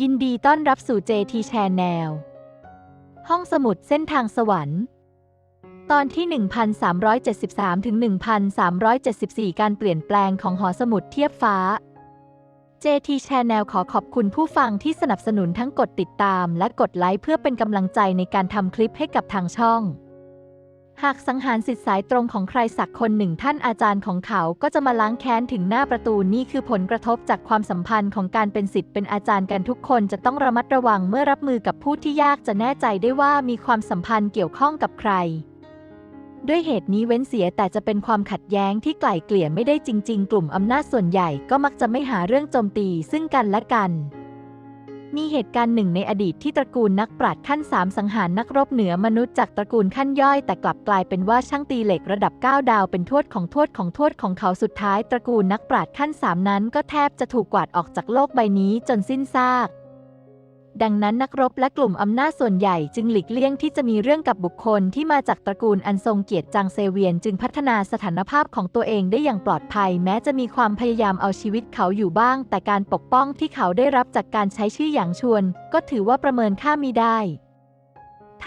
ยินดีต้อนรับสู่ JT Channel ห้องสมุดเส้นทางสวรรค์ ตอนที่ 1373 ถึง 1374 การเปลี่ยนแปลงของหอสมุดเทียบฟ้า JT Channel ขอขอบคุณผู้ฟังที่สนับสนุนทั้งกดติดตามและกดไลค์เพื่อเป็นกำลังใจในการทำคลิปให้กับทางช่อง หากสังหารสิทธิ์สายตรงของใครสักคนหนึ่งท่านอาจารย์ของเขาก็จะมาล้างแค้นถึงหน้าประตูนี่คือผลกระทบจากความสัมพันธ์ของการเป็นสิทธิ์เป็นอาจารย์กันทุกคนจะต้องระมัดระวังเมื่อรับมือกับผู้ที่ยากจะแน่ใจได้ว่ามีความสัมพันธ์เกี่ยวข้องกับใคร ด้วยเหตุนี้เว้นเสียแต่จะเป็นความขัดแย้งที่ไกล่เกลี่ยไม่ได้จริง ๆ กลุ่มอำนาจส่วนใหญ่ก็มักจะไม่หาเรื่องโจมตีซึ่งกันและกัน มีเหตุการณ์หนึ่งในอดีตที่ตระกูลนักปราชญ์ขั้นสามสังหารนักรบเหนือมนุษย์จากตระกูลขั้นย่อย แต่กลับกลายเป็นว่าช่างตีเหล็กระดับ 9 ดาวเป็นทวดของทวดของทวดของเขาสุดท้าย ตระกูลนักปราชญ์ขั้นสามนั้นก็แทบจะถูกกวาดออกจากโลกใบนี้จนสิ้นซาก ดังนั้นนักรบและกลุ่มอำนาจส่วนใหญ่จึงหลีกเลี่ยงที่จะมีเรื่องกับบุคคลที่มาจากตระกูลอันทรงเกียรติจางเซเวียน จึงพัฒนาสถานภาพของตัวเองได้อย่างปลอดภัย แม้จะมีความพยายามเอาชีวิตเขาอยู่บ้าง แต่การปกป้องที่เขาได้รับจากการใช้ชื่ออย่างชวน ก็ถือว่าประเมินค่ามีได้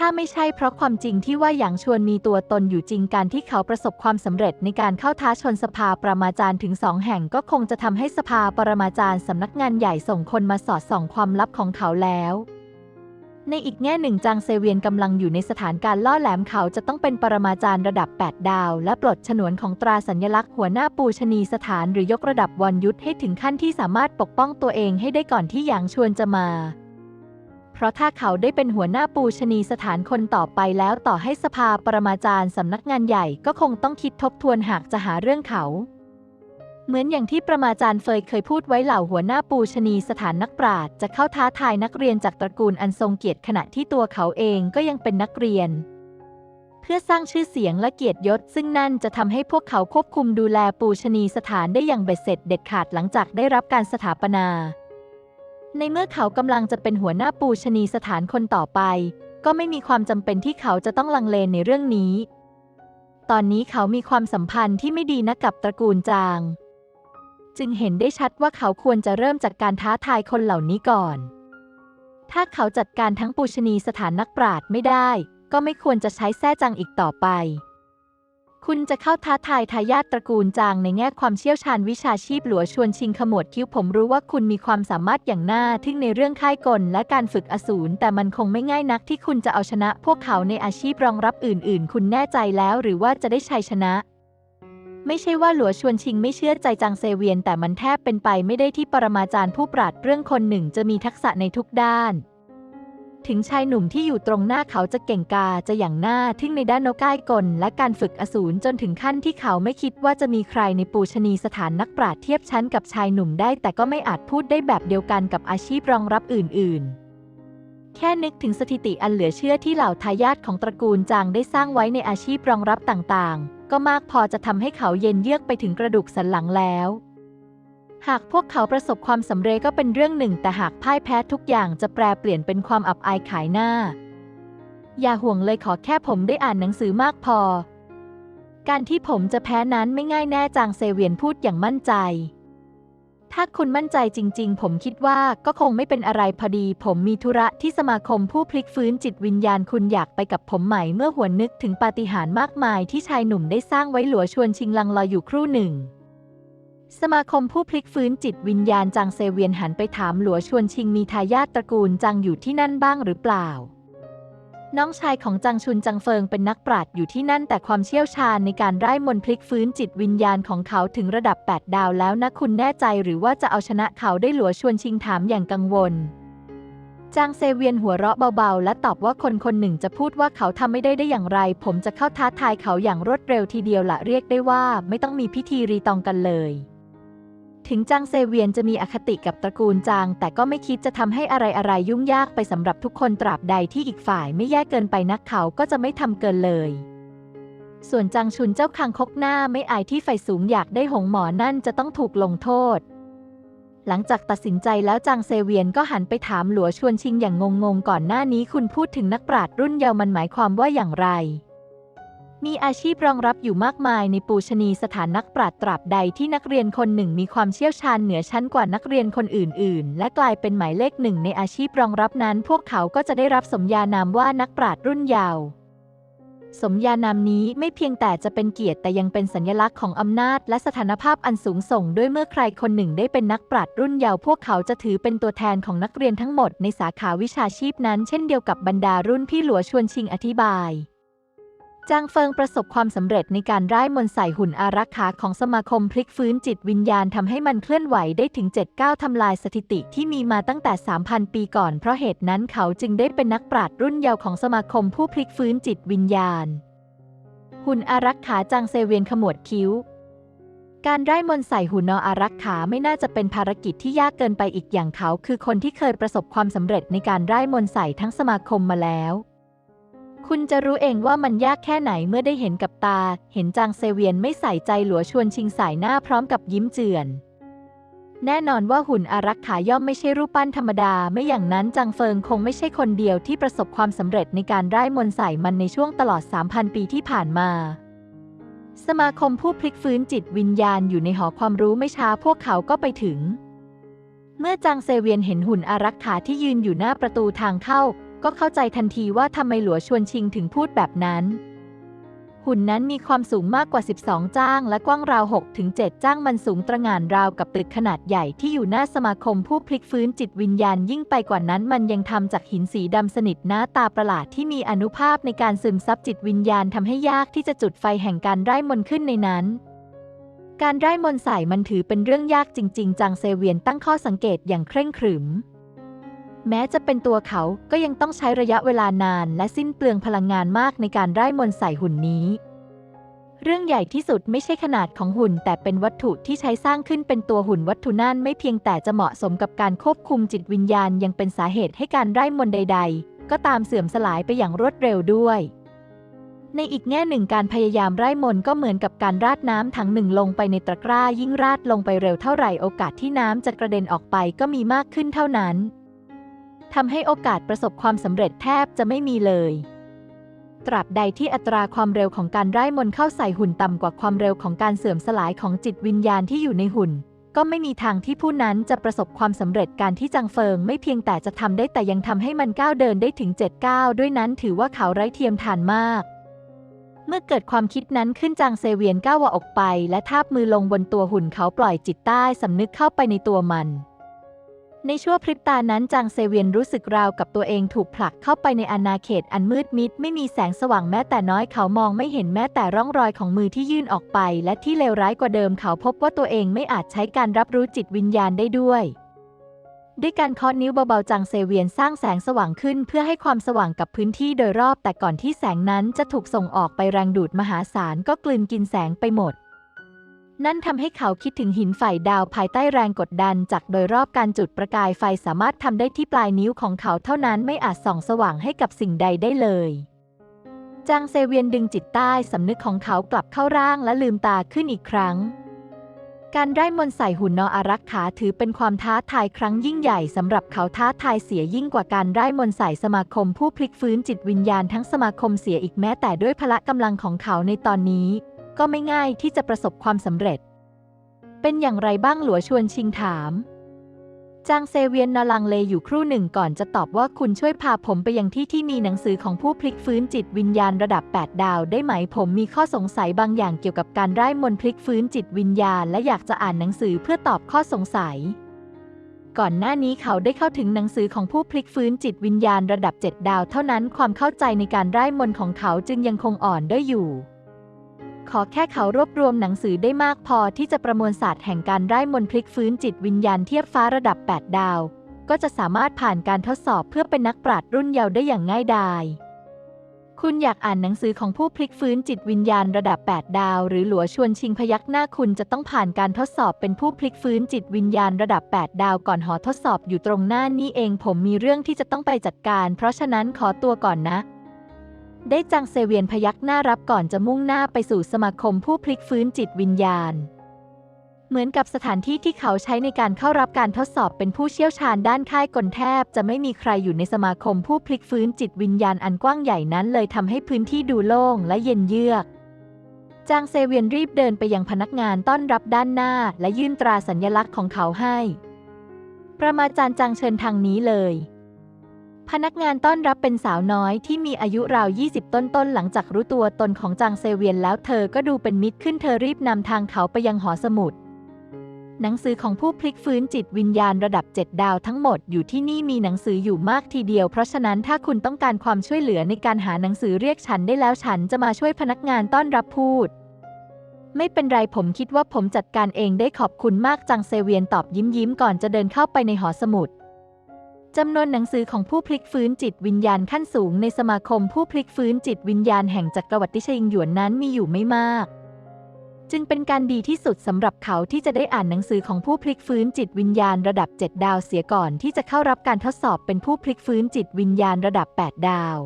ถ้าไม่ใช่เพราะความจริงที่ว่าหยางชวนมีตัวตนอยู่จริงการที่เขาประสบความสำเร็จในการเข้าท้าชนสภาปรมาจารย์ถึงสองแห่งก็คงจะทำให้สภาปรมาจารย์สำนักงานใหญ่ส่งคนมาสอดส่องความลับของเขาแล้วในอีกแง่หนึ่งจางเซเวียนกำลังอยู่ในสถานการล่อแหลมเขาจะต้องเป็นปรมาจารย์ระดับ 8 ดาว และปลดฉนวนของตราสัญลักษณ์หัวหน้าปูชนีสถานหรือยกระดับวรยุทธให้ถึงขั้นที่สามารถปกป้องตัวเองให้ได้ก่อนที่หยางชวนจะมา เพราะถ้าเขาได้เป็นหัวหน้าปูชนีสถานคนต่อไปแล้วต่อให้สภาปรมาจารย์สำนักงานใหญ่ก็คงต้องคิดทบทวนหากจะหาเรื่องเขา เหมือนอย่างที่ประมาจารย์เฟยเคยพูดไว้เหล่าหัวหน้าปูชนีสถานนักปราชญ์จะเข้าท้าทายนักเรียนจากตระกูลอันทรงเกียรติขณะที่ตัวเขาเองก็ยังเป็นนักเรียน เพื่อสร้างชื่อเสียงและเกียรติยศ ซึ่งนั่นจะทำให้พวกเขาควบคุมดูแลปูชนีสถานได้อย่างเบ็ดเสร็จเด็ดขาดหลังจากได้รับการสถาปนา ในเมื่อเขากำลังจะเป็นหัวหน้าปูชนีสถานคนต่อไป ก็ไม่มีความจำเป็นที่เขาจะต้องลังเลในเรื่องนี้ ตอนนี้เขามีความสัมพันธ์ที่ไม่ดีนักกับตระกูลจาง จึงเห็นได้ชัดว่าเขาควรจะเริ่มจากการท้าทายคนเหล่านี้ก่อน ถ้าเขาจัดการทั้งปูชนีสถานนักปราชญ์ไม่ได้ ก็ไม่ควรจะใช้แท้จังอีกต่อไป คุณจะเข้าท้าทายทายาทตระกูลจางในแง่ความเชี่ยวชาญวิชาชีพหลัวชวนชิงขมวดคิ้วผมรู้ว่าคุณมีความสามารถอย่างน่าทึ่งในเรื่องค่ายกลและการฝึกอสูรแต่มันคงไม่ง่ายนักที่คุณจะเอาชนะพวกเขาในอาชีพรองรับอื่น ๆ คุณแน่ใจแล้วหรือว่าจะได้ชัยชนะ ไม่ใช่ว่าหลัวชวนชิงไม่เชื่อใจจางเซเวียน แต่มันแทบเป็นไปไม่ได้ที่ปรมาจารย์ผู้ปราดเรื่องคนหนึ่งจะมีทักษะในทุกด้าน ถึงชายหนุ่มที่อยู่ตรงหน้าเขาจะเก่งกาจะอย่างหน้าทึ่งในด้านนกก้ายกล และการฝึกอสูรจนถึงขั้นที่เขาไม่คิดว่าจะมีใครในปูชนีสถานนักปราชญ์เทียบชั้นกับชายหนุ่มได้ แต่ก็ไม่อาจพูดได้แบบเดียวกันกับอาชีพรองรับอื่น ๆแค่นึกถึงสถิติอันเหลือเชื่อที่เหล่าทายาทของตระกูลจางได้สร้างไว้ในอาชีพรองรับต่างๆ ก็มากพอจะทำให้เขาเย็นเยือกไปถึงกระดูกสันหลังแล้ว หากพวกเขาประสบความสำเร็จก็เป็นเรื่องหนึ่ง แต่หากพ่ายแพ้ทุกอย่างจะแปรเปลี่ยนเป็นความอับอายขายหน้า อย่าห่วงเลยขอแค่ผมได้อ่านหนังสือมากพอ การที่ผมจะแพ้นั้นไม่ง่ายแน่จางเซเวียนพูดอย่างมั่นใจ ถ้าคุณมั่นใจจริง ๆ ผมคิดว่าก็คงไม่เป็นอะไรพอดี ผมมีธุระที่สมาคมผู้พลิกฟื้นจิตวิญญาณคุณอยากไปกับผมไหมเมื่อหวนนึกถึงปาฏิหาริย์มากมายที่ชายหนุ่มได้สร้างไว้หลัวชวนชิงลังลอยอยู่ครู่หนึ่ง สมาคมผู้พลิกฟื้นจิตวิญญาณจางเซเวียนหันไปถามหลัวชวนชิงมีทายาทตระกูลจางอยู่ที่นั่นบ้างหรือเปล่า น้องชายของจางชุนจางเฟิงเป็นนักปราชญ์อยู่ที่นั่นแต่ความเชี่ยวชาญในการไร้มนพลิกฟื้นจิตวิญญาณของเขาถึงระดับ 8 ดาวแล้วนะคุณแน่ใจหรือว่าจะเอาชนะเขาได้หลัวชวนชิงถามอย่างกังวลจางเซเวียนหัวเราะเบาๆ และตอบว่าคนคนหนึ่งจะพูดว่าเขาทำไม่ได้ได้อย่างไร ผมจะเข้าท้าทายเขาอย่างรวดเร็วทีเดียวละเรียกได้ว่า ไม่ต้องมีพิธีรีตองกันเลย ถึงจางเซเวียนจะมีอคติกับตระกูลจาง แต่ก็ไม่คิดจะทำให้อะไรๆยุ่งยากไปสำหรับทุกคนตราบใดที่อีกฝ่ายไม่แย่เกินไปนักเขาก็จะไม่ทำเกินเลย ส่วนจางชุนเจ้าคังคกหน้าไม่อายที่ไฟสูงอยากได้หงหมอนั่นจะต้องถูกลงโทษ หลังจากตัดสินใจแล้วจางเซเวียนก็หันไปถามหลัวชวนชิงอย่างงงๆก่อนหน้านี้คุณพูดถึงนักปราชญ์รุ่นเยาว์มันหมายความว่าอย่างไร มีอาชีพรองรับอยู่มากมายในปูชนีสถานนักปราชญ์ตราบใดที่นักเรียนคนหนึ่งมีความเชี่ยวชาญเหนือชั้นกว่านักเรียนคนอื่น ๆ และกลายเป็นหมายเลขหนึ่งในอาชีพรองรับนั้น พวกเขาก็จะได้รับสมญานามว่านักปราชญ์รุ่นยาวสมญานามนี้ไม่เพียงแต่จะเป็นเกียรติแต่ยังเป็นสัญลักษณ์ของอำนาจ และสถานภาพอันสูงส่ง ด้วยเมื่อใครคนหนึ่งได้เป็นนักปราชญ์รุ่นเยาว์พวกเขาจะถือเป็นตัวแทนของนักเรียนทั้งหมดในสาขาวิชาชีพนั้น เช่นเดียวกับบรรดารุ่นพี่หลัวชวนชิงอธิบาย จางเฟิงประสบความสำเร็จในการร่ายมนต์ใส่หุ่นอารักขาของสมาคมพลิกฟื้นจิตวิญญาณทำให้มันเคลื่อนไหวได้ถึง 7 9ทำลายสถิติที่มีมาตั้งแต่ 3,000 ปีก่อน เพราะเหตุนั้นเขาจึงได้เป็นนักปราชญ์รุ่นเยาว์ของสมาคมผู้พลิกฟื้นจิตวิญญาณ หุ่นอารักขาจางเซเวียนขมวดคิ้ว การไร้มนต์ใส่หุ่นนออารักขาไม่น่าจะเป็นภารกิจที่ยากเกินไปอีกอย่างเขา คือคนที่เคยประสบความสำเร็จในการไร้มนต์ใส่ทั้งสมาคมมาแล้ว คุณจะรู้เองว่ามันยากแค่ไหนเมื่อได้เห็นกับตา เห็นจางเซเวียนไม่ใส่ใจหลัวชวนชิงสายหน้าพร้อมกับยิ้มเจือน แน่นอนว่าหุ่นอารักขาย่อมไม่ใช่รูปปั้นธรรมดา ไม่อย่างนั้นจางเฟิงคงไม่ใช่คนเดียวที่ประสบความสำเร็จในการไร้มนต์ใส่มันในช่วงตลอด 3,000 ปีที่ผ่านมา สมาคมผู้พลิกฟื้นจิตวิญญาณอยู่ในหอความรู้ไม่ช้าพวกเขาก็ไปถึงเมื่อจางเซเวียนเห็นหุ่นอารักขาที่ยืนอยู่หน้าประตูทางเข้า ก็เข้าใจทันทีว่าทำไมหลัวชวนชิงถึงพูดแบบนั้น หุ่นนั้นมีความสูงมากกว่า 12 จ้าง และกว้างราว 6-7 จ้างมันสูงตระหง่านราวกับตึกขนาดใหญ่ที่อยู่หน้าสมาคมผู้พลิกฟื้นจิตวิญญาณยิ่งไปกว่านั้นมันยังทำจากหินสีดำสนิทหน้าตาประหลาดที่มีอนุภาพในการซึมซับจิตวิญญาณทำให้ยากที่จะจุดไฟแห่งการไร้มนขึ้นในนั้นการไร้มนใส่มันถือเป็นเรื่องยากจริง ๆจางเซเวียนตั้งข้อสังเกตอย่างเคร่งขรึม แม้จะเป็นตัวเขาก็ยังต้องใช้ระยะเวลานานและสิ้นเปลืองพลังงานมากในการไร้มนใส่หุ่นนี้ เรื่องใหญ่ที่สุดไม่ใช่ขนาดของหุ่น แต่เป็นวัตถุที่ใช้สร้างขึ้นเป็นตัวหุ่นวัตถุนั่นไม่เพียงแต่จะเหมาะสมกับการควบคุมจิตวิญญาณยังเป็นสาเหตุให้การไร้มนใด ๆ ก็ตามเสื่อมสลายไปอย่างรวดเร็วด้วยในอีกแง่หนึ่งการพยายามไร้มนก็เหมือนกับการราดน้ำถังหนึ่งลงไปในตะกร้ายิ่งราดลงไปเร็วเท่าไหร่โอกาสที่น้ำจะกระเด็นออกไปก็มีมากขึ้นเท่านั้น ทำให้โอกาสประสบความสำเร็จแทบจะไม่มีเลย ตราบใดที่อัตราความเร็วของการไร้มนเข้าใส่หุ่นต่ำกว่าความเร็วของการเสื่อมสลายของจิตวิญญาณที่อยู่ในหุ่น ก็ไม่มีทางที่ผู้นั้นจะประสบความสำเร็จการที่จังเฟิง ไม่เพียงแต่จะทำได้แต่ยังทำให้มันก้าวเดินได้ถึง7ก้าวด้วยนั้นถือว่าเขาไร้เทียมทานมากเมื่อเกิดความคิดนั้นขึ้นจางเซเวียนก้าวออกไป และทาบมือลงบนตัวหุ่นเขาปล่อยจิตใต้สำนึกเข้าไปในตัวมัน ในชั่วพริบตานั้นจางเซเวียนรู้สึกราวกับตัวเองถูกผลักเข้าไปในอาณาเขตอันมืดมิด ไม่มีแสงสว่างแม้แต่น้อยเขามองไม่เห็นแม้แต่ร่องรอยของมือที่ยื่นออกไป และที่เลวร้ายกว่าเดิมเขาพบว่าตัวเองไม่อาจใช้การรับรู้จิตวิญญาณได้ด้วยด้วยการเคาะนิ้วเบาๆจางเซเวียนสร้างแสงสว่างขึ้นเพื่อให้ความสว่างกับพื้นที่โดยรอบ แต่ก่อนที่แสงนั้นจะถูกส่งออกไปแรงดูดมหาศาลก็กลืนกินแสงไปหมด นั่นทำให้เขาคิดถึงหินไฟดาวภายใต้แรงกดดันจากโดยรอบการจุดประกายไฟสามารถทำได้ที่ปลายนิ้วของเขาเท่านั้นไม่อาจส่องสว่างให้กับสิ่งใดได้เลย จางเซเวียนดึงจิตใต้สำนึกของเขากลับเข้าร่างและลืมตาขึ้นอีกครั้ง การไร้มนใส่หุ่นนออารักขาถือเป็นความท้าทายครั้งยิ่งใหญ่สำหรับเขาท้าทายเสียยิ่งกว่าการไร้มนใส่สมาคมผู้พลิกฟื้นจิตวิญญาณทั้งสมาคมเสียอีกแม้แต่ด้วยพละกำลังของเขาในตอนนี้ ก็ไม่ง่ายที่จะประสบความสำเร็จ เป็นอย่างไรบ้างหลัวชวนชิงถาม จางเซเวียนนาลังเลอยู่ครู่หนึ่งก่อนจะตอบว่าคุณช่วยพาผมไปยังที่ที่มีหนังสือของผู้พลิกฟื้นจิตวิญญาณระดับ 8 ดาวได้ไหมผมมีข้อสงสัยบางอย่างเกี่ยวกับการไร้มนพลิกฟื้นจิตวิญญาณ และอยากจะอ่านหนังสือเพื่อตอบข้อสงสัยก่อนหน้านี้เขาได้เข้าถึงหนังสือของผู้พลิกฟื้นจิตวิญญาณระดับ 7 ดาวเท่านั้นความเข้าใจในการไร้มนของเขาจึงยังคงอ่อนด้อยอยู่ ขอแค่เขารวบรวมหนังสือได้มากพอที่จะประมวลศาสตร์แห่งการไร้มนพลิกฟื้นจิตวิญญาณเทียบฟ้าระดับ 8 ดาว ก็จะสามารถผ่านการทดสอบเพื่อเป็นนักปราชญ์รุ่นเยาว์ได้อย่างง่ายดาย คุณอยากอ่านหนังสือของผู้พลิกฟื้นจิตวิญญาณระดับ 8 ดาว หรือหลัวชวนชิงพยักหน้าคุณจะต้องผ่านการทดสอบเป็นผู้พลิกฟื้นจิตวิญญาณระดับ 8 ดาวก่อนหอทดสอบอยู่ตรงหน้านี่เองผมมีเรื่องที่จะต้องไปจัดการ เพราะฉะนั้นขอตัวก่อนนะ ได้จังเซเวียนพยักหน้ารับก่อนจะมุ่งหน้าไปสู่สมาคมผู้พลิกฟื้นจิตวิญญาณ เหมือนกับสถานที่ที่เขาใช้ในการเข้ารับการทดสอบเป็นผู้เชี่ยวชาญด้านค่ายกลแทบ จะไม่มีใครอยู่ในสมาคมผู้พลิกฟื้นจิตวิญญาณอันกว้างใหญ่นั้นเลยทำให้พื้นที่ดูโล่งและเย็นเยือกจางเซเวียนรีบเดินไปยังพนักงานต้อนรับด้านหน้า และยื่นตราสัญลักษณ์ของเขาให้ ประมาจารย์จางเชิญทางนี้เลย พนักงานต้อนรับเป็นสาวน้อยที่มีอายุราว 20 ต้นๆหลังจากรู้ตัวตนของจางเซเวียนแล้วเธอก็ดูเป็นมิตรขึ้นเธอรีบนำทางเขาไปยังหอสมุด หนังสือของผู้พลิกฟื้นจิตวิญญาณระดับ 7 ดาวทั้งหมดอยู่ที่นี่มีหนังสืออยู่มากทีเดียว เพราะฉะนั้นถ้าคุณต้องการความช่วยเหลือในการหาหนังสือเรียกฉันได้แล้วฉันจะมาช่วยพนักงานต้อนรับพูด ไม่เป็นไรผมคิดว่าผมจัดการเองได้ขอบคุณมากจังเซเวียนตอบยิ้มยิ้มๆก่อนจะเดินเข้าไปในหอสมุด จำนวนหนังสือของผู้พลิกฟื้นจิตวิญญาณขั้นสูงในสมาคมผู้พลิกฟื้นจิตวิญญาณแห่งจักรวรรดิชิงหยวนนั้นมีอยู่ไม่มาก จึงเป็นการดีที่สุดสำหรับเขาที่จะได้อ่านหนังสือของผู้พลิกฟื้นจิตวิญญาณระดับ 7 ดาวเสียก่อนที่จะเข้ารับการทดสอบเป็นผู้พลิกฟื้นจิตวิญญาณระดับ 8 ดาว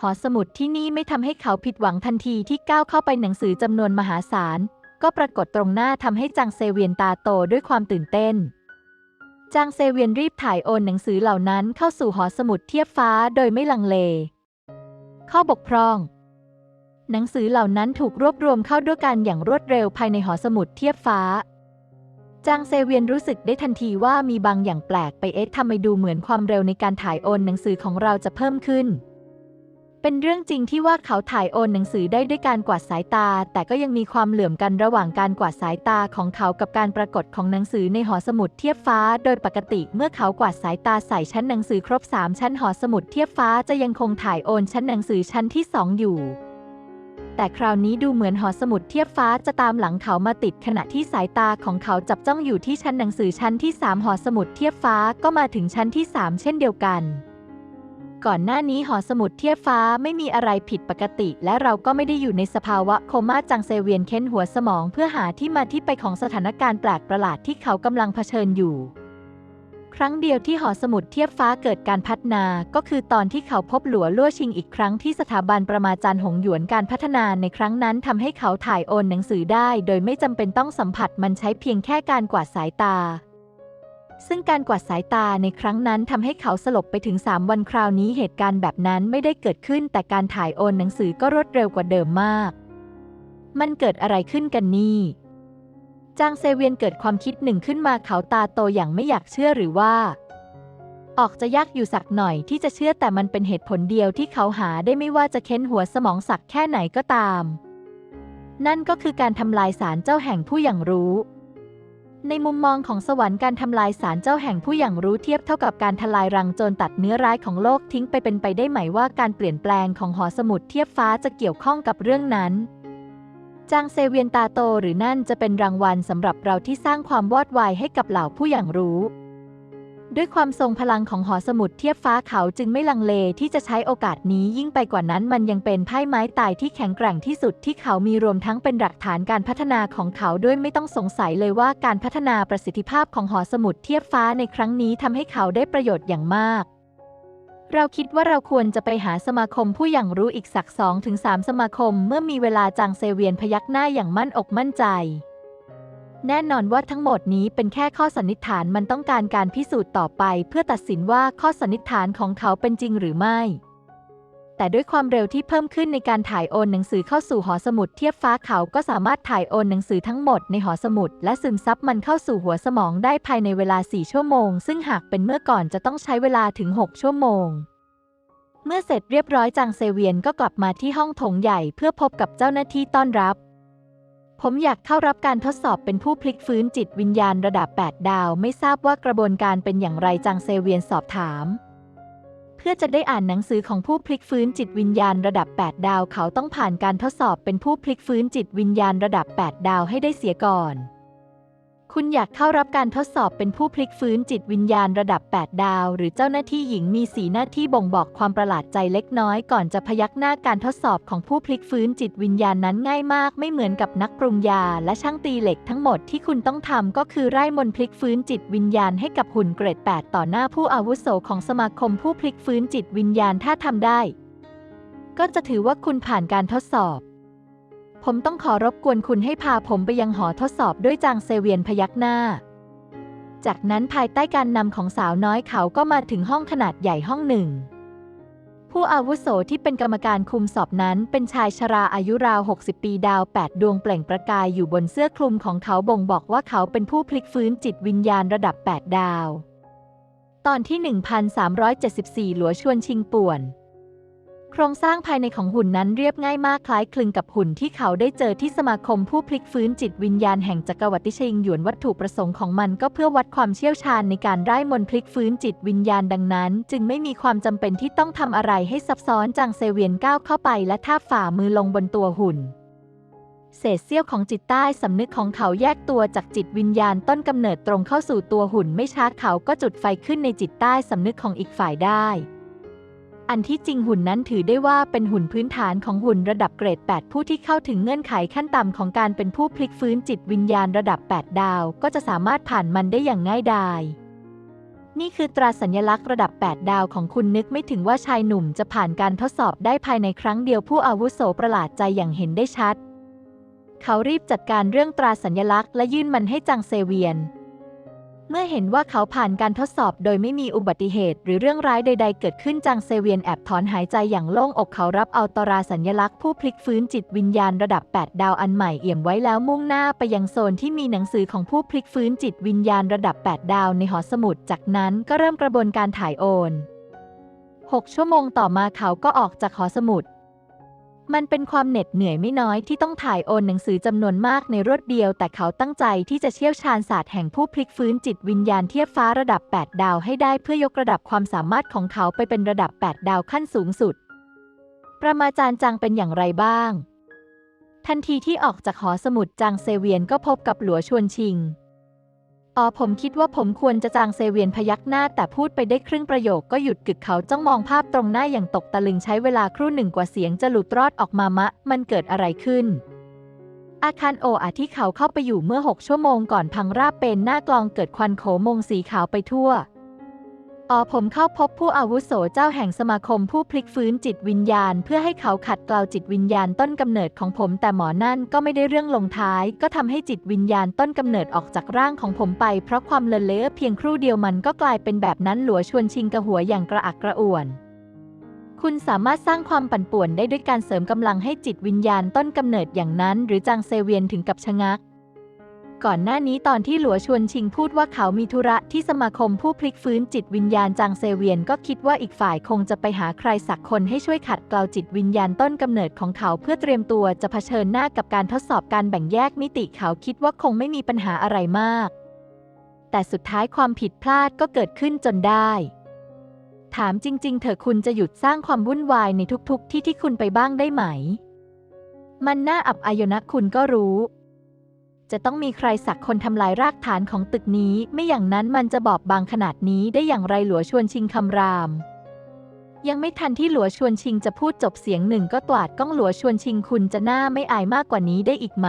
หอสมุดที่นี่ไม่ทำให้เขาผิดหวังทันทีที่ก้าวเข้าไปหนังสือจำนวนมหาศาลก็ปรากฏตรงหน้าทำให้จางเซเวียนตาโตด้วยความตื่นเต้น จางเซเวียนรีบถ่ายโอนหนังสือเหล่านั้นเข้าสู่หอสมุดเทียบฟ้าโดยไม่ลังเล ข้อบกพร่อง หนังสือเหล่านั้นถูกรวบรวมเข้าด้วยกันอย่างรวดเร็วภายในหอสมุดเทียบฟ้า จางเซเวียนรู้สึกได้ทันทีว่ามีบางอย่างแปลกไปเอ๊ะทำไมดูเหมือนความเร็วในการถ่ายโอนหนังสือของเราจะเพิ่มขึ้น เป็นเรื่องจริงที่ว่าเขาถ่ายโอนหนังสือได้ด้วยการกวาดสายตา แต่ก็ยังมีความเหลื่อมกันระหว่างการกวาดสายตาของเขากับการปรากฏของหนังสือในหอสมุดเทียบฟ้า โดยปกติเมื่อเขากวาดสายตาใส่ชั้นหนังสือครบ 3 ชั้นหอสมุดเทียบฟ้าจะยังคงถ่ายโอนชั้นหนังสือชั้นที่ 2 อยู่ แต่คราวนี้ดูเหมือนหอสมุดเทียบฟ้าจะตามหลังเขามาติดขณะที่สายตาของเขาจับจ้องอยู่ที่ชั้นหนังสือชั้นที่ 3 หอสมุดเทียบฟ้าก็มาถึงชั้นที่ 3 เช่นเดียวกัน ก่อนหน้านี้หอสมุดเทียบฟ้าไม่มีอะไรผิดปกติ และเราก็ไม่ได้อยู่ในสภาวะโคม่าจังเซเวียนเค้นหัวสมองเพื่อหาที่มาที่ไปของสถานการณ์แปลกประหลาดที่เขากำลังเผชิญอยู่ ครั้งเดียวที่หอสมุดเทียบฟ้าเกิดการพัฒนา ก็คือตอนที่เขาพบหลัวลั่วชิงอีกครั้งที่สถาบันประมาจารย์หงหยวนการพัฒนาในครั้งนั้นทำให้เขาถ่ายโอนหนังสือได้ โดยไม่จำเป็นต้องสัมผัสมันใช้เพียงแค่การกวาดสายตา ซึ่งการกวาดสายตาในครั้งนั้นทำให้เขาสลบไปถึง 3 วันคราวนี้เหตุการณ์แบบนั้นไม่ได้เกิดขึ้น แต่การถ่ายโอนหนังสือก็รวดเร็วกว่าเดิมมาก มันเกิดอะไรขึ้นกันนี่ จางเซเวียนเกิดความคิดหนึ่งขึ้นมาเขาตาโตอย่างไม่อยากเชื่อหรือว่า ออกจะยากอยู่สักหน่อยที่จะเชื่อแต่มันเป็นเหตุผลเดียวที่เขาหาได้ไม่ว่าจะเค้นหัวสมองสักแค่ไหนก็ตาม นั่นก็คือการทำลายสารเจ้าแห่งผู้อย่างรู้ ในมุมมองของสวรรค์การทำลายสารเจ้าแห่งผู้อย่างรู้เทียบเท่ากับการทลายรังโจรตัดเนื้อร้ายของโลกทิ้งไปเป็นไปได้ไหมว่าการเปลี่ยนแปลงของหอสมุดเทียบฟ้าจะเกี่ยวข้องกับเรื่องนั้นจางเซเวียนตาโตหรือนั่นจะเป็นรางวัลสำหรับเราที่สร้างความวอดวายให้กับเหล่าผู้อย่างรู้ ด้วยความทรงพลังของหอสมุดเทียบฟ้าเขาจึงไม่ลังเลที่จะใช้โอกาสนี้ยิ่งไปกว่านั้นมันยังเป็นไพ่ไม้ตายที่แข็งแกร่งที่สุดที่เขามีรวมทั้งเป็นหลักฐานการพัฒนาของเขาด้วยไม่ต้องสงสัยเลยว่าการพัฒนาประสิทธิภาพของหอสมุดเทียบฟ้าในครั้งนี้ทำให้เขาได้ประโยชน์อย่างมาก เราคิดว่าเราควรจะไปหาสมาคมผู้อย่างรู้อีกสักสองถึงสามสมาคม เมื่อมีเวลาจางเซเวียนพยักหน้าอย่างมั่นอกมั่นใจ แน่นอนว่าทั้งหมดนี้เป็นแค่ข้อสันนิษฐานมันต้องการการพิสูจน์ต่อไป เพื่อตัดสินว่าข้อสันนิษฐานของเขาเป็นจริงหรือไม่ แต่ด้วยความเร็วที่เพิ่มขึ้นในการถ่ายโอนหนังสือเข้าสู่หอสมุดเทียบฟ้าเขาก็สามารถถ่ายโอนหนังสือทั้งหมดในหอสมุด และซึมซับมันเข้าสู่หัวสมองได้ภายในเวลา 4 ชั่วโมง ซึ่งหากเป็นเมื่อก่อนจะต้องใช้เวลาถึง 6 ชั่วโมงเมื่อเสร็จเรียบร้อยจางเซเวียนก็กลับมาที่ห้องโถงใหญ่เพื่อพบกับเจ้าหน้าที่ต้อนรับ ผมอยากเข้ารับการทดสอบเป็นผู้พลิกฟื้นจิตวิญญาณระดับ 8 ดาว ไม่ทราบว่ากระบวนการเป็นอย่างไรจังเซเวียนสอบถาม เพื่อจะได้อ่านหนังสือของผู้พลิกฟื้นจิตวิญญาณระดับ 8 ดาว เขาต้องผ่านการทดสอบเป็นผู้พลิกฟื้นจิตวิญญาณระดับ 8 ดาวให้ได้เสียก่อน คุณอยากเข้ารับการทดสอบเป็นผู้พลิกฟื้นจิตวิญญาณระดับ 8 ดาว หรือเจ้าหน้าที่หญิงมีสีหน้าที่บ่งบอกความประหลาดใจเล็กน้อยก่อนจะพยักหน้าการทดสอบของผู้พลิกฟื้นจิตวิญญาณนั้นง่ายมากไม่เหมือนกับนักปรุงยาและช่างตีเหล็กทั้งหมดที่คุณต้องทำก็คือไร้มนพลิกฟื้นจิตวิญญาณให้กับหุ่นเกรด 8 ต่อหน้าผู้อาวุโสของสมาคมผู้พลิกฟื้นจิตวิญญาณถ้าทำได้ ก็จะถือว่าคุณผ่านการทดสอบ ผมต้องขอรบกวนคุณให้พาผมไปยังหอทดสอบด้วยจางเซเวียนพยักหน้า จากนั้นภายใต้การนำของสาวน้อยเขาก็มาถึงห้องขนาดใหญ่ห้องหนึ่ง ผู้อาวุโสที่เป็นกรรมการคุมสอบนั้น เป็นชายชราอายุราว 60 ปีดาว 8 ดวงเปล่งประกายอยู่บนเสื้อคลุมของเขาบ่งบอกว่าเขาเป็นผู้พลิกฟื้นจิตวิญญาณระดับ 8 ดาว ตอนที่ 1374 หลัวชวนชิงป่วน โครงสร้างภายในของหุ่นนั้นเรียบง่ายมากคล้ายคลึงกับหุ่นที่เขาได้เจอที่สมาคมผู้พลิกฟื้นจิตวิญญาณแห่งจักรวรรดิชิงหยวนวัตถุประสงค์ของมันก็เพื่อวัดความเชี่ยวชาญในการไร้มนพลิกฟื้นจิตวิญญาณดังนั้น จึงไม่มีความจำเป็นที่ต้องทำอะไรให้ซับซ้อนจางเซเวียนก้าวเข้าไปและทาบฝ่ามือลงบนตัวหุ่น เศษเสี้ยวของจิตใต้สำนึกของเขาแยกตัวจากจิตวิญญาณต้นกำเนิดตรงเข้าสู่ตัวหุ่นไม่ช้าเขาก็จุดไฟขึ้นในจิตใต้สำนึกของอีกฝ่ายได้ อันที่จริงหุ่นนั้นถือได้ว่าเป็นหุ่นพื้นฐานของหุ่นระดับเกรด 8 ผู้ที่เข้าถึงเงื่อนไขขั้นต่ำของการเป็นผู้พลิกฟื้นจิตวิญญาณระดับ 8 ดาว ก็จะสามารถผ่านมันได้อย่างง่ายดายนี่คือตราสัญลักษณ์ระดับ 8 ดาวของคุณนึกไม่ถึงว่าชายหนุ่มจะผ่านการทดสอบได้ภายในครั้งเดียวผู้อาวุโสประหลาดใจอย่างเห็นได้ชัด เขารีบจัดการเรื่องตราสัญลักษณ์และยื่นมันให้จังเซเวียน เมื่อเห็นว่าเขาผ่านการทดสอบโดยไม่มีอุบัติเหตุ หรือเรื่องร้ายใด ๆ เกิดขึ้นจังเซเวียนแอบถอนหายใจอย่างโล่งอกเขารับเอาตราสัญลักษณ์ผู้พลิกฟื้นจิตวิญญาณระดับ 8 ดาวอันใหม่เอี่ยมไว้แล้วมุ่งหน้าไปยังโซนที่มีหนังสือของผู้พลิกฟื้นจิตวิญญาณระดับ 8 ดาวในหอสมุด จากนั้นก็เริ่มกระบวนการถ่ายโอน 6 ชั่วโมงต่อมาเขาก็ออกจากหอสมุด มันเป็นความเหน็ดเหนื่อยไม่น้อยที่ต้องถ่ายโอนหนังสือจำนวนมากในรวดเดียว แต่เขาตั้งใจที่จะเชี่ยวชาญศาสตร์แห่งผู้พลิกฟื้นจิตวิญญาณเทียบฟ้าระดับ 8 ดาวให้ได้เพื่อยกระดับความสามารถของเขาไปเป็นระดับ 8 ดาวขั้นสูงสุด ประมาจารย์จังเป็นอย่างไรบ้าง ทันทีที่ออกจากหอสมุดจางเซเวียนก็พบกับหลัวชวนชิง อ๋อผมคิดว่าผมควรจะจางเซเวียนพยักหน้า แต่พูดไปได้ครึ่งประโยคก็หยุดกึกเขาจ้องมองภาพตรงหน้าอย่างตกตะลึงใช้เวลาครู่หนึ่งกว่าเสียงจะหลุดรอดออกมามะ มันเกิดอะไรขึ้น อาคารโออาที่เขาเข้าไปอยู่เมื่อ 6 ชั่วโมงก่อนพังราบเป็นหน้ากลองเกิดควันโขมงสีขาวไปทั่ว อ๋อผมเข้าพบผู้อาวุโสเจ้าแห่งสมาคมผู้พลิกฟื้นจิตวิญญาณ เพื่อให้เขาขัดเกลาจิตวิญญาณต้นกำเนิดของผมแต่หมอนั่นก็ไม่ได้เรื่องลงท้าย ก็ทำให้จิตวิญญาณต้นกำเนิดออกจากร่างของผมไป เพราะความเลินเล่อเพียงครู่เดียวมันก็กลายเป็นแบบนั้นหลัวชวนชิงกระหัวอย่างกระอักกระอ่วนคุณสามารถสร้างความปั่นป่วนได้ด้วยการเสริมกำลังให้จิตวิญญาณต้นกำเนิดอย่างนั้น หรือจางเซเวียนถึงกับชะงัก ก่อนหน้านี้ตอนที่หลัวชวนชิงพูดว่าเขามีธุระที่สมาคมผู้พลิกฟื้นจิตวิญญาณจางเซเวียนก็คิดว่าอีกฝ่ายคงจะไปหาใครสักคนให้ช่วยขัดเกลาจิตวิญญาณต้นกำเนิดของเขาเพื่อเตรียมตัวจะเผชิญหน้ากับการทดสอบการแบ่งแยกมิติเขาคิดว่าคงไม่มีปัญหาอะไรมาก แต่สุดท้ายความผิดพลาดก็เกิดขึ้นจนได้ ถามจริง ๆเถอคุณจะหยุดสร้างความวุ่นวายในทุกๆ ที่ที่คุณไปบ้างได้ไหม มันน่าอับอายนะคุณก็รู้ จะต้องมีใครสักคนทำลายรากฐานของตึกนี้ ไม่อย่างนั้นมันจะบอบบางขนาดนี้ได้อย่างไรหลัวชวนชิงคำราม ยังไม่ทันที่หลัวชวนชิงจะพูดจบเสียงหนึ่งก็ตวาดก้องหลัวชวนชิงคุณจะหน้าไม่อายมากกว่านี้ได้อีกไหม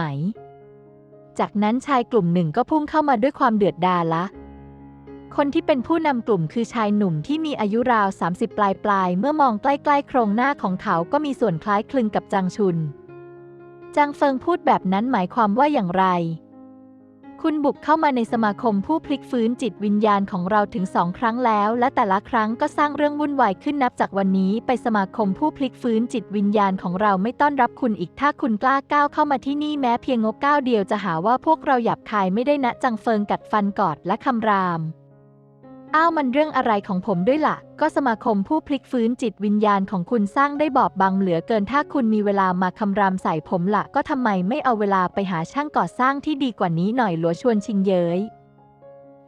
จากนั้นชายกลุ่มหนึ่งก็พุ่งเข้ามาด้วยความเดือดดาลละคนที่เป็นผู้นำกลุ่มคือชายหนุ่มที่มีอายุราว 30 ปลายปลายเมื่อมองใกล้ๆโครงหน้าของเขาก็มีส่วนคล้ายคลึงกับจางชุน จางเฟิงพูดแบบนั้นหมายความว่าอย่างไร คุณบุกเข้ามาในสมาคมผู้พลิกฟื้นจิตวิญญาณของเราถึงสองครั้งแล้ว และแต่ละครั้งก็สร้างเรื่องวุ่นวายขึ้นนับจากวันนี้ไปสมาคมผู้พลิกฟื้นจิตวิญญาณของเราไม่ต้อนรับคุณอีกถ้าคุณกล้าก้าวเข้ามาที่นี่แม้เพียงงกก้าวเดียวจะหาว่าพวกเราหยับคายไม่ได้นะจังเฟิงกัดฟันกอดและคำราม อ้าวมันเรื่องอะไรของผมด้วยล่ะ ก็สมาคมผู้พลิกฟื้นจิตวิญญาณของคุณสร้างได้บอบบางเหลือเกินถ้าคุณมีเวลามาคำรามใส่ผมละก็ทำไมไม่เอาเวลาไปหาช่างก่อสร้างที่ดีกว่านี้หน่อยหลัวชวนชิงเย้ย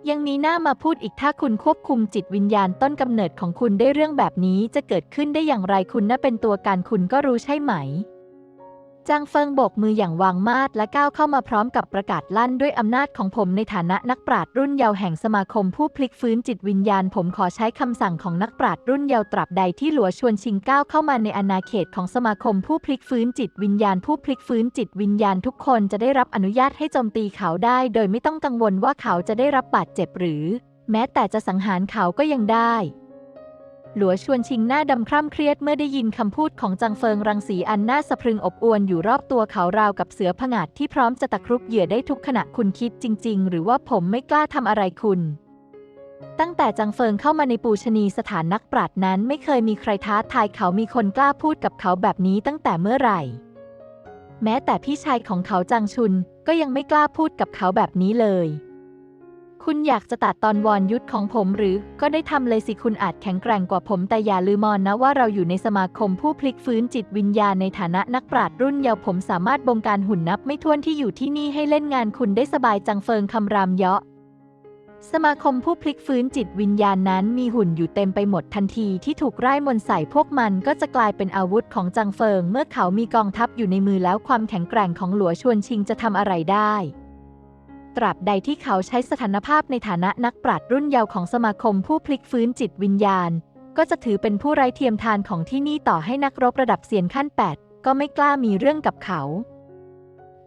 ยังมีหน้ามาพูดอีกถ้าคุณควบคุมจิตวิญญาณต้นกำเนิดของคุณได้เรื่องแบบนี้จะเกิดขึ้นได้อย่างไรคุณน่าเป็นตัวการคุณก็รู้ใช่ไหม จางเฟิงโบกมืออย่างวางมาดและก้าวเข้ามาพร้อมกับประกาศลั่นด้วยอำนาจของผมในฐานะนักปราชญ์รุ่นเยาว์แห่งสมาคมผู้พลิกฟื้นจิตวิญญาณ ผมขอใช้คำสั่งของนักปราชญ์รุ่นเยาว์ตราบใดที่หลัวชวนชิงก้าวเข้ามาในอาณาเขตของสมาคมผู้พลิกฟื้นจิตวิญญาณ ผู้พลิกฟื้นจิตวิญญาณทุกคนจะได้รับอนุญาตให้โจมตีเขาได้ โดยไม่ต้องกังวลว่าเขาจะได้รับบาดเจ็บหรือ แม้แต่จะสังหารเขาก็ยังได้ หลัวชวนชิงหน้าดำคร่ำเครียดเมื่อได้ยินคำพูดของจังเฟิงรังสีอันน่าสะพรึงอบอวลอยู่รอบตัวเขาราวกับเสือผงาดที่พร้อมจะตะครุบเหยื่อได้ทุกขณะคุณคิดจริง ๆ หรือว่าผมไม่กล้าทำอะไรคุณ ตั้งแต่จังเฟิงเข้ามาในปูชนีสถานนักปราชญ์นั้น ไม่เคยมีใครท้าทายเขามีคนกล้าพูดกับเขาแบบนี้ตั้งแต่เมื่อไหร่ แม้แต่พี่ชายของเขาจังชุนก็ยังไม่กล้าพูดกับเขาแบบนี้เลย คุณอยากจะตัดตอนวอนยุทธของผมหรือ ก็ได้ทำเลยสิคุณอาจแข็งแกร่งกว่าผมแต่อย่าลืมมอนนะว่าเราอยู่ในสมาคมผู้พลิกฟื้นจิตวิญญาณในฐานะนักปราชญ์รุ่นเยาว์ผมสามารถบงการหุ่นนับไม่ถ้วนที่อยู่ที่นี่ให้เล่นงานคุณได้สบายจังเฟิงคำรามเยาะสมาคมผู้พลิกฟื้นจิตวิญญาณนั้นมีหุ่นอยู่เต็มไปหมดทันทีที่ถูกไร้มนใส่พวกมันก็จะกลายเป็นอาวุธของจังเฟิง เมื่อเขามีกองทัพอยู่ในมือแล้วความแข็งแกร่งของหลัวชวนชิงจะทำอะไรได้ ตราบใดที่เขาใช้สถานภาพในฐานะนักปราชญ์รุ่นเยาว์ของสมาคมผู้พลิกฟื้นจิตวิญญาณ ก็จะถือเป็นผู้ไร้เทียมทานของที่นี่ต่อให้นักรบระดับเสียนขั้น 8 ก็ไม่กล้ามีเรื่องกับเขา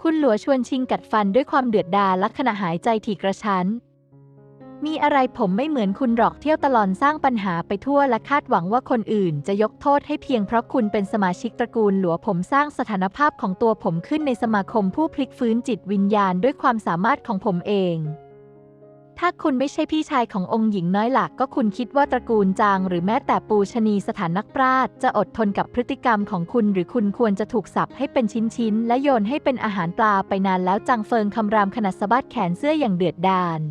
คุณหลัวชวนชิงกัดฟันด้วยความเดือดดาลและขณะหายใจถี่กระชั้น มีอะไรผมไม่เหมือนคุณหรอกเที่ยวตลอนสร้างปัญหาไปทั่วและคาดหวังว่าคนอื่นจะยกโทษให้เพียงเพราะคุณเป็นสมาชิกตระกูลหลัวผมสร้างสถานภาพของตัวผมขึ้นในสมาคมผู้พลิกฟื้นจิตวิญญาณด้วยความสามารถของผมเอง ถ้าคุณไม่ใช่พี่ชายขององค์หญิงน้อยหลักก็คุณคิดว่าตระกูลจางหรือแม้แต่ปูชนีสถานนักปราชญ์จะอดทนกับพฤติกรรมของคุณ หรือคุณควรจะถูกสับให้เป็นชิ้นๆและโยนให้เป็นอาหารปลาไปนานแล้วจังเฟิงคำรามขนาดสะบัดแขนเสื้ออย่างเดือดดาล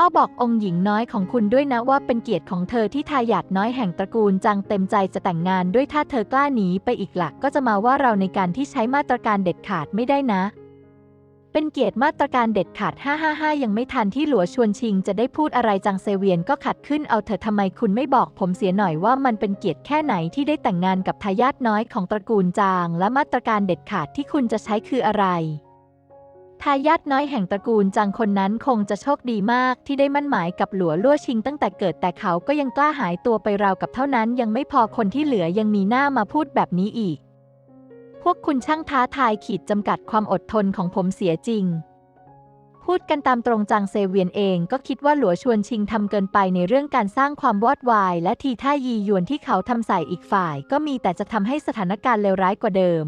อ้อบอกองค์หญิงน้อยของคุณด้วยนะว่าเป็นเกียรติของเธอที่ทายาทน้อยแห่งตระกูลจังเต็มใจจะแต่งงานด้วยถ้าเธอกล้าหนีไปอีกหลักก็จะมาว่าเราในการที่ใช้มาตรการเด็ดขาดไม่ได้นะ เป็นเกียรติมาตรการเด็ดขาด 555 ยังไม่ทันที่หลัวชวนชิงจะได้พูดอะไรจังเซเวียนก็ขัดขึ้นเอาเธอทำไมคุณไม่บอกผมเสียหน่อยว่ามันเป็นเกียรติแค่ไหนที่ได้แต่งงานกับทายาทน้อยของตระกูลจาง และมาตรการเด็ดขาดที่คุณจะใช้คืออะไร ทายาทน้อยแห่งตระกูลจังคนนั้นคงจะโชคดีมากที่ได้มั่นหมายกับหลัวลั่วชิงตั้งแต่เกิดแต่เขาก็ยังกล้าหายตัวไปราวกับเท่านั้น ยังไม่พอคนที่เหลือยังมีหน้ามาพูดแบบนี้อีก พวกคุณช่างท้าทายขีดจำกัดความอดทนของผมเสียจริง พูดกันตามตรงจางเซเวียนเองก็คิดว่าหลัวชวนชิงทำเกินไปในเรื่องการสร้างความวอดวาย และทีท่ายียวนที่เขาทำใส่อีกฝ่าย ก็มีแต่จะทำให้สถานการณ์เลวร้ายกว่าเดิม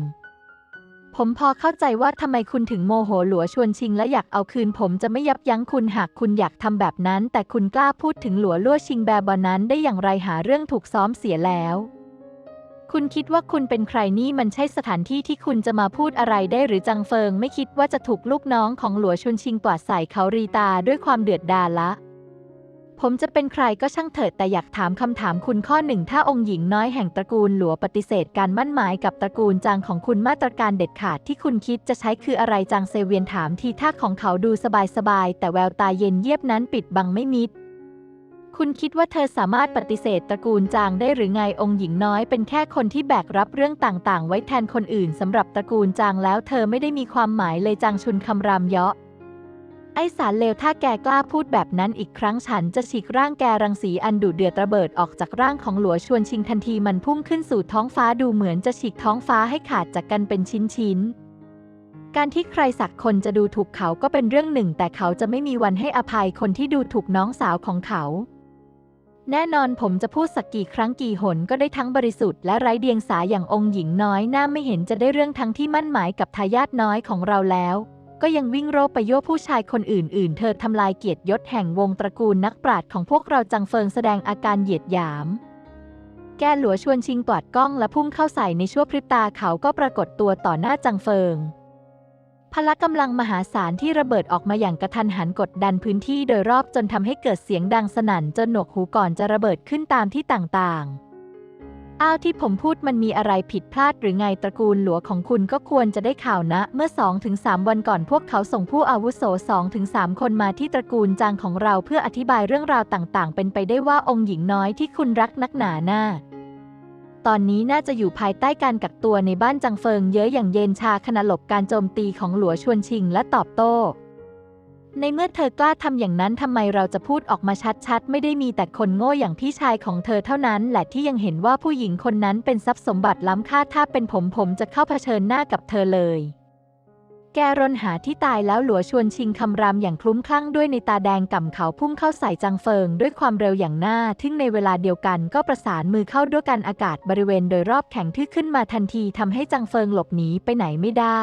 ผมพอเข้าใจว่าทำไมคุณถึงโมโหหลัวชวนชิงและอยากเอาคืนผมจะไม่ยับยั้งคุณหากคุณอยากทำแบบนั้น แต่คุณกล้าพูดถึงหลัวลั่วชิงแบบนั้นได้อย่างไรหาเรื่องถูกซ้อมเสียแล้ว คุณคิดว่าคุณเป็นใครนี่มันใช่สถานที่ที่คุณจะมาพูดอะไรได้หรือจังเฟิง ไม่คิดว่าจะถูกลูกน้องของหลัวชวนชิงกวาดใส่เขารีตาด้วยความเดือดดาลละ ผมจะเป็นใครก็ช่างเถิดแต่อยากถามคำถามคุณข้อหนึ่งถ้าองค์หญิงน้อยแห่งตระกูลหลัวปฏิเสธการมั่นหมายกับตระกูลจางของคุณมาตรการเด็ดขาดที่คุณคิดจะใช้คืออะไรจางเซเวียนถามทีท่าของเขาดูสบายๆแต่แววตาเย็นเยียบนั้นปิดบังไม่มิดคุณคิดว่าเธอสามารถปฏิเสธตระกูลจางได้หรือไงองค์หญิงน้อยเป็นแค่คนที่แบกรับเรื่องต่างๆ ไว้แทนคนอื่นสำหรับตระกูลจางแล้วเธอไม่ได้มีความหมายเลยจางชุนคำรามเยาะ ไอสารเลวถ้าแกกล้าพูดแบบนั้นอีกครั้งฉันจะฉีกร่างแกรังสีอันดุเดือดระเบิดออกจากร่างของหลัวชวนชิงทันทีมันพุ่งขึ้นสู่ท้องฟ้าดูเหมือนจะฉีกท้องฟ้าให้ขาดจากกันเป็นชิ้นๆ การที่ใครสักคนจะดูถูกเขาก็เป็นเรื่องหนึ่ง แต่เขาจะไม่มีวันให้อภัยคนที่ดูถูกน้องสาวของเขา แน่นอนผมจะพูดสักกี่ครั้งกี่หนก็ได้ทั้งบริสุทธิ์และไร้เดียงสาอย่างองค์หญิงน้อยหน้าไม่เห็นจะได้เรื่องทั้งที่มั่นหมายกับทายาทน้อยของเราแล้ว ก็ยังวิ่งโรไปโยผู้ชายคนอื่น ๆ เธอทำลายเกียรติยศแห่งวงตระกูลนักปราชญ์ของพวกเราจังเฟิงแสดงอาการเหยียดหยาม แกหลัวชวนชิงกวาดกล้องและพุ่งเข้าใส่ในชั่วพริบตาเขาก็ปรากฏตัวต่อหน้าจังเฟิง พละกำลังมหาศาลที่ระเบิดออกมาอย่างกระทันหันกดดันพื้นที่โดยรอบจนทำให้เกิดเสียงดังสนั่นจนหนวกหูก่อนจะระเบิดขึ้นตามที่ต่าง ๆ อ้าวที่ผมพูดมันมีอะไรผิดพลาดหรือไงตระกูลหลัวของคุณก็ควรจะได้ข่าวนะ เมื่อ 2-3 วันก่อนพวกเขาส่งผู้อาวุโส 2-3 คนมาที่ตระกูลจางของเราเพื่ออธิบายเรื่องราวต่างๆ เป็นไปได้ว่าองค์หญิงน้อยที่คุณรักนักหนาหน้า ตอนนี้น่าจะอยู่ภายใต้การกักตัวในบ้านจังเฟิงเยอะอย่างเย็นชาขณะหลบการโจมตีของหลัวชวนชิงและตอบโต้ ในเมื่อเธอกล้าทำอย่างนั้นทำไมเราจะพูดออกมาชัดๆ ไม่ได้มีแต่คนโง่อย่างพี่ชายของเธอเท่านั้นแหละที่ยังเห็นว่าผู้หญิงคนนั้นเป็นทรัพย์สมบัติล้ำค่าถ้าเป็นผมผมจะเข้าเผชิญหน้ากับเธอเลย แกรนหาที่ตายแล้วหลัวชวนชิงคำรามอย่างคลุ้มคลั่งด้วยในตาแดงก่ำเขาพุ่งเข้าใส่จังเฟิงด้วยความเร็วอย่างหน่าทึ่งในเวลาเดียวกันก็ประสานมือเข้าด้วยกันอากาศบริเวณโดยรอบแข็งทื่อขึ้นมาทันทีทำให้จังเฟิงหลบหนีไปไหนไม่ได้